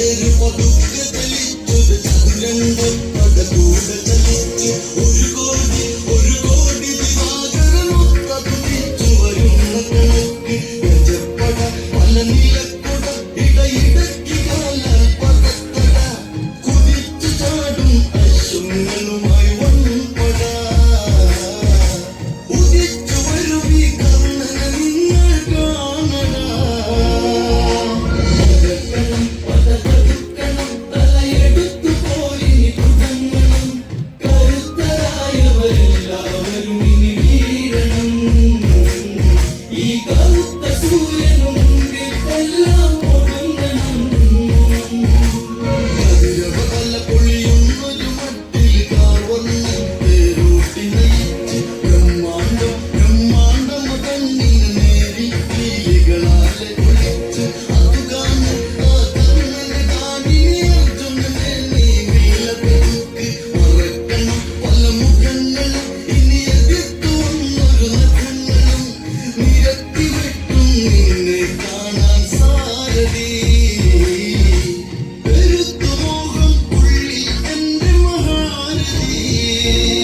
ഒരു പതുക്കെ തെളിച്ചൊരു ചന്ദ്രൻ പകലൂടെ ചലിച്ച് சூரியனும் எல்லாம் You.